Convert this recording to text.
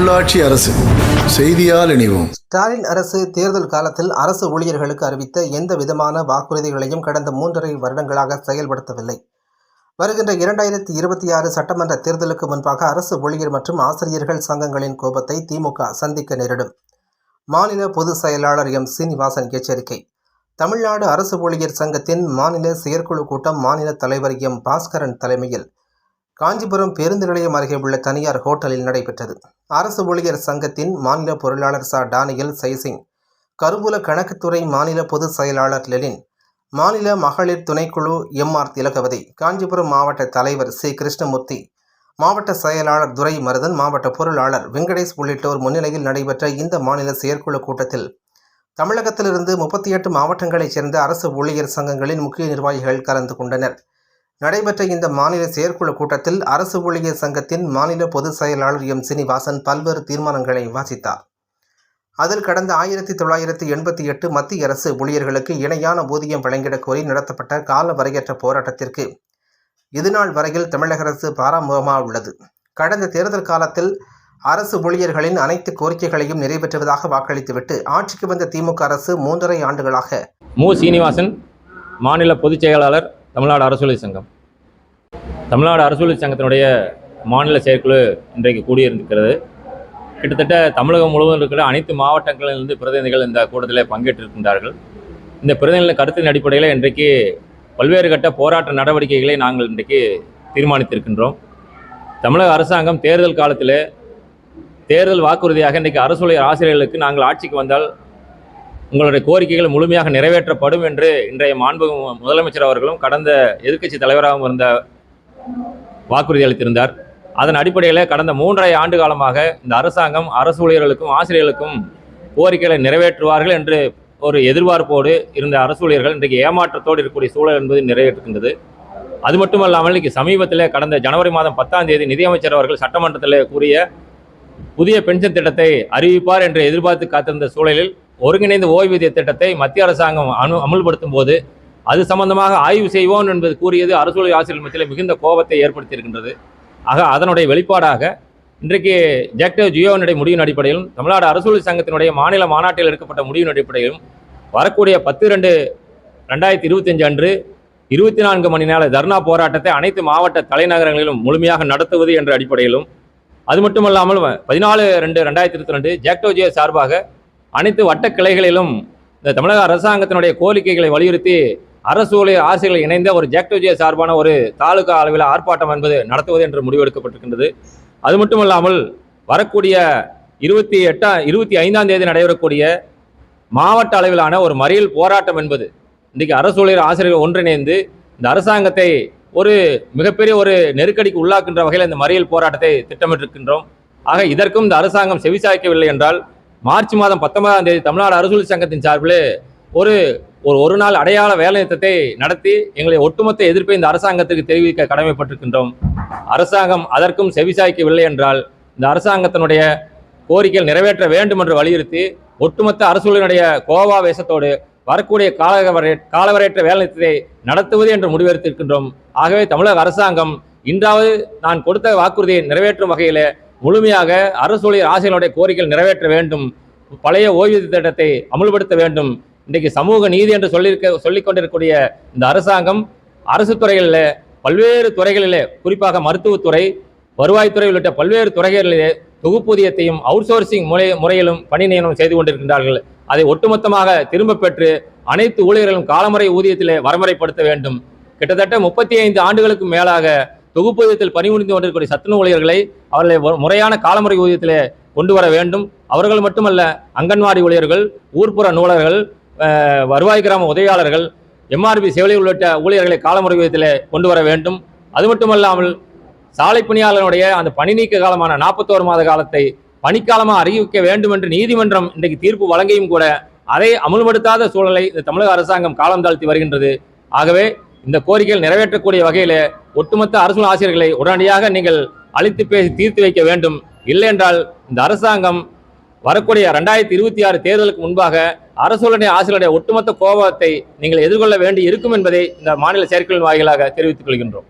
உள்ளாட்சி அரசு செய்தியால் இணைவோம். ஸ்டாலின் அரசு தேர்தல் காலத்தில் அரசு ஊழியர்களுக்கு அறிவித்த எந்த விதமான வாக்குறுதிகளையும் கடந்த மூன்றரை வருடங்களாக செயல்படுத்தவில்லை. வருகின்ற இரண்டாயிரத்தி இருபத்தி ஆறு சட்டமன்ற தேர்தலுக்கு முன்பாக அரசு ஊழியர் மற்றும் ஆசிரியர்கள் சங்கங்களின் கோபத்தை திமுக சந்திக்க நேரிடும். மாநில பொதுச் செயலாளர் எம். சீனிவாசன் எச்சரிக்கை. தமிழ்நாடு அரசு ஊழியர் சங்கத்தின் மாநில செயற்குழு கூட்டம் மாநில தலைவர் எம். பாஸ்கரன் தலைமையில் காஞ்சிபுரம் பேருந்து நிலையம் அருகே உள்ள தனியார் ஹோட்டலில் நடைபெற்றது. அரசு ஊழியர் சங்கத்தின் மாநில பொருளாளர் சா. டானியல் சைசிங் கருவூல கணக்குத்துறை மாநில பொதுச் செயலாளர் லெலின் மாநில மகளிர் துணைக்குழு எம். ஆர். திலகவதி காஞ்சிபுரம் மாவட்ட தலைவர் சி. கிருஷ்ணமூர்த்தி மாவட்ட செயலாளர் துரை மருதன் மாவட்ட பொருளாளர் வெங்கடேஷ் உள்ளிட்டோர் முன்னிலையில் நடைபெற்ற இந்த மாநில செயற்குழு கூட்டத்தில் தமிழகத்திலிருந்து முப்பத்தி எட்டு மாவட்டங்களைச் சேர்ந்த அரசு ஊழியர் சங்கங்களின் முக்கிய நிர்வாகிகள் கலந்து கொண்டனர். நடைபெற்ற இந்த மாநில செயற்குழு கூட்டத்தில் அரசு ஊழியர் சங்கத்தின் மாநில பொதுச் செயலாளர் எம். சீனிவாசன் பல்வேறு தீர்மானங்களை வாசித்தார். அதில் கடந்த ஆயிரத்தி தொள்ளாயிரத்தி எண்பத்தி எட்டு மத்திய அரசு ஊழியர்களுக்கு இணையான ஊதியம் வழங்கிடக் கோரி நடத்தப்பட்ட கால வரையற்ற போராட்டத்திற்கு இதுநாள் வரையில் தமிழக அரசு பாராமுகமாக உள்ளது. கடந்த தேர்தல் காலத்தில் அரசு ஊழியர்களின் அனைத்து கோரிக்கைகளையும் நிறைவேற்றுவதாக வாக்களித்துவிட்டு ஆட்சிக்கு வந்த திமுக அரசு மூன்றரை ஆண்டுகளாக மு. சீனிவாசன் மாநில பொதுச் செயலாளர் தமிழ்நாடு அரசூழி சங்கம். தமிழ்நாடு அரசூழி சங்கத்தினுடைய மாநில செயற்குழு இன்றைக்கு கூடியிருந்திருக்கிறது கிட்டத்தட்ட தமிழகம் முழுவதும் இருக்கிற அனைத்து மாவட்டங்களிலிருந்து பிரதிநிதிகள் இந்த கூட்டத்தில் பங்கேற்றிருக்கின்றார்கள். இந்த பிரதிநிதிகளின் கருத்தின் அடிப்படையில் இன்றைக்கு பல்வேறு கட்ட போராட்ட நடவடிக்கைகளை நாங்கள் இன்றைக்கு தீர்மானித்திருக்கின்றோம். தமிழக அரசாங்கம் தேர்தல் காலத்தில் தேர்தல் வாக்குறுதியாக இன்றைக்கு அரசுடைய ஆசிரியர்களுக்கு நாங்கள் ஆட்சிக்கு வந்தால் உங்களுடைய கோரிக்கைகள் முழுமையாக நிறைவேற்றப்படும் என்று இன்றைய மாண்பு முதலமைச்சர் அவர்களும் கடந்த எதிர்க்கட்சி தலைவராகவும் இருந்த வாக்குறுதி அளித்திருந்தார். அதன் அடிப்படையில் கடந்த மூன்றரை ஆண்டு காலமாக இந்த அரசாங்கம் அரசு ஊழியர்களுக்கும் ஆசிரியர்களுக்கும் கோரிக்கைகளை நிறைவேற்றுவார்கள் என்று ஒரு எதிர்பார்ப்போடு இருந்த அரசு ஊழியர்கள் இன்றைக்கு ஏமாற்றத்தோடு இருக்கக்கூடிய சூழல் என்பது நிறைவேற்றுகின்றது. அது மட்டுமல்லாமல் இன்றைக்கு சமீபத்தில் கடந்த ஜனவரி மாதம் பத்தாம் தேதி நிதியமைச்சர் அவர்கள் சட்டமன்றத்தில் கூறிய புதிய பென்ஷன் திட்டத்தை அறிவிப்பார் என்று எதிர்பார்த்து காத்திருந்த சூழலில் ஒருங்கிணைந்த ஓய்வூதிய திட்டத்தை மத்திய அரசாங்கம் அனு அமுல்படுத்தும் போது அது சம்பந்தமாக ஆய்வு செய்வோம் என்பது கூறியது அரசு ஆசிரியர் மத்தியில் மிகுந்த கோபத்தை ஏற்படுத்தியிருக்கின்றது. ஆக அதனுடைய வெளிப்பாடாக இன்றைக்கு ஜெக்டோ ஜியோனுடைய முடிவின் அடிப்படையிலும் தமிழ்நாடு அரசு சங்கத்தினுடைய மாநில மாநாட்டில் எடுக்கப்பட்ட முடிவின் அடிப்படையிலும் வரக்கூடிய பத்து ரெண்டு ரெண்டாயிரத்தி இருபத்தஞ்சு அன்று இருபத்தி நான்கு மணி நேர தர்ணா போராட்டத்தை அனைத்து மாவட்ட தலைநகரங்களிலும் முழுமையாக நடத்துவது என்ற அடிப்படையிலும் அது மட்டுமல்லாமல் பதினாலு ரெண்டு ரெண்டாயிரத்தி இருபத்தி ரெண்டு ஜாக்டோ ஜியோ சார்பாக அனைத்து வட்ட கிளைகளிலும் இந்த தமிழக அரசாங்கத்தினுடைய கோரிக்கைகளை வலியுறுத்தி அரசு ஊழியர் ஆசிரியர்கள் இணைந்த ஒரு ஜாக்டோஜிய சார்பான ஒரு தாலுகா அளவில் ஆர்ப்பாட்டம் என்பது நடத்துவது என்று முடிவெடுக்கப்பட்டிருக்கின்றது. அது மட்டுமல்லாமல் வரக்கூடிய இருபத்தி எட்டாம் இருபத்தி ஐந்தாம் தேதி நடைபெறக்கூடிய மாவட்ட அளவிலான ஒரு மறியல் போராட்டம் என்பது இன்றைக்கு அரசு ஊழியர் ஆசிரியர்கள் ஒன்றிணைந்து இந்த அரசாங்கத்தை ஒரு மிகப்பெரிய ஒரு நெருக்கடிக்கு உள்ளாக்கின்ற வகையில் இந்த மறியல் போராட்டத்தை திட்டமிட்டிருக்கின்றோம். ஆக இதற்கும் இந்த அரசாங்கம் செவிசாய்க்கவில்லை என்றால் மார்ச் மாதம் பத்தொன்பதாம் தேதி தமிழ்நாடு அரசூல் சங்கத்தின் சார்பில் ஒரு ஒரு ஒரு நாள் அடையாள வேலைநிறுத்தத்தை நடத்தி எங்களுடைய ஒட்டுமொத்த எதிர்ப்பை இந்த அரசாங்கத்திற்கு தெரிவிக்க கடமைப்பட்டிருக்கின்றோம். அரசாங்கம் அதற்கும் செவிசாய்க்கவில்லை என்றால் இந்த அரசாங்கத்தினுடைய கோரிக்கைகள் நிறைவேற்ற வேண்டும் என்று வலியுறுத்தி ஒட்டுமொத்த அரசுகளினுடைய கோவாவேசத்தோடு வரக்கூடிய காலவரை காலவரையற்ற வேலைநிறுத்தத்தை நடத்துவது என்று முடிவெடுத்திருக்கின்றோம். ஆகவே தமிழக அரசாங்கம் இன்றாவது நான் கொடுத்த வாக்குறுதியை நிறைவேற்றும் வகையில் முழுமையாக அரசு ஊழியர் ஆசிரியர்களுடைய கோரிக்கைகள் நிறைவேற்ற வேண்டும். பழைய ஓய்வூதிய திட்டத்தை அமுல்படுத்த வேண்டும். இன்றைக்கு சமூக நீதி என்று சொல்லியிருக்க சொல்லிக் கொண்டிருக்கக்கூடிய இந்த அரசாங்கம் அரசு துறைகளில் பல்வேறு துறைகளிலே குறிப்பாக மருத்துவத்துறை வருவாய்த்துறை உள்ளிட்ட பல்வேறு துறைகளிலே தொகுப்பூதியத்தையும் அவுட் சோர்சிங் முறை முறையிலும் பணி நியமனம் செய்து கொண்டிருக்கின்றார்கள். அதை ஒட்டுமொத்தமாக திரும்ப பெற்று அனைத்து ஊழியர்களும் காலமுறை ஊதியத்திலே வரமுறைப்படுத்த வேண்டும். கிட்டத்தட்ட முப்பத்தி ஐந்து ஆண்டுகளுக்கு மேலாக தொகுப்பூதியத்தில் பணிபுரிந்து கொண்டிருக்கக்கூடிய சத்துண ஊழியர்களை அவர்களை முறையான காலமுறை ஊதியத்திலே கொண்டு வர வேண்டும். அவர்கள் மட்டுமல்ல அங்கன்வாடி ஊழியர்கள் ஊர்ப்புற நூலர்கள் வருவாய் கிராம உதவியாளர்கள் எம்ஆர்பி செவிலி உள்ளிட்ட ஊழியர்களை காலமுறை ஊதியத்தில் கொண்டு வர வேண்டும். அது மட்டுமல்லாமல் சாலை பணியாளர்களுடைய அந்த பணி நீக்க காலமான நாற்பத்தோரு மாத காலத்தை பணிக்காலமாக அறிவிக்க வேண்டும் என்று நீதிமன்றம் இன்றைக்கு தீர்ப்பு வழங்கியும் கூட அதை அமுல்படுத்தாத சூழலை இந்த தமிழக அரசாங்கம் காலம் தாழ்த்தி வருகின்றது. ஆகவே இந்த கோரிக்கைகள் நிறைவேற்றக்கூடிய வகையில் ஒட்டுமொத்த அரசு ஆசிரியர்களை உடனடியாக நீங்கள் அழைத்து பேசி தீர்த்து வைக்க வேண்டும். இல்லை என்றால் இந்த அரசாங்கம் வரக்கூடிய ரெண்டாயிரத்தி இருபத்தி ஆறு தேர்தலுக்கு முன்பாக அரசுடைய ஆசிரியருடைய ஒட்டுமொத்த கோபத்தை நீங்கள் எதிர்கொள்ள வேண்டி இருக்கும் என்பதை இந்த மாநில செயற்குழு வாயிலாக தெரிவித்துக் கொள்கின்றோம்.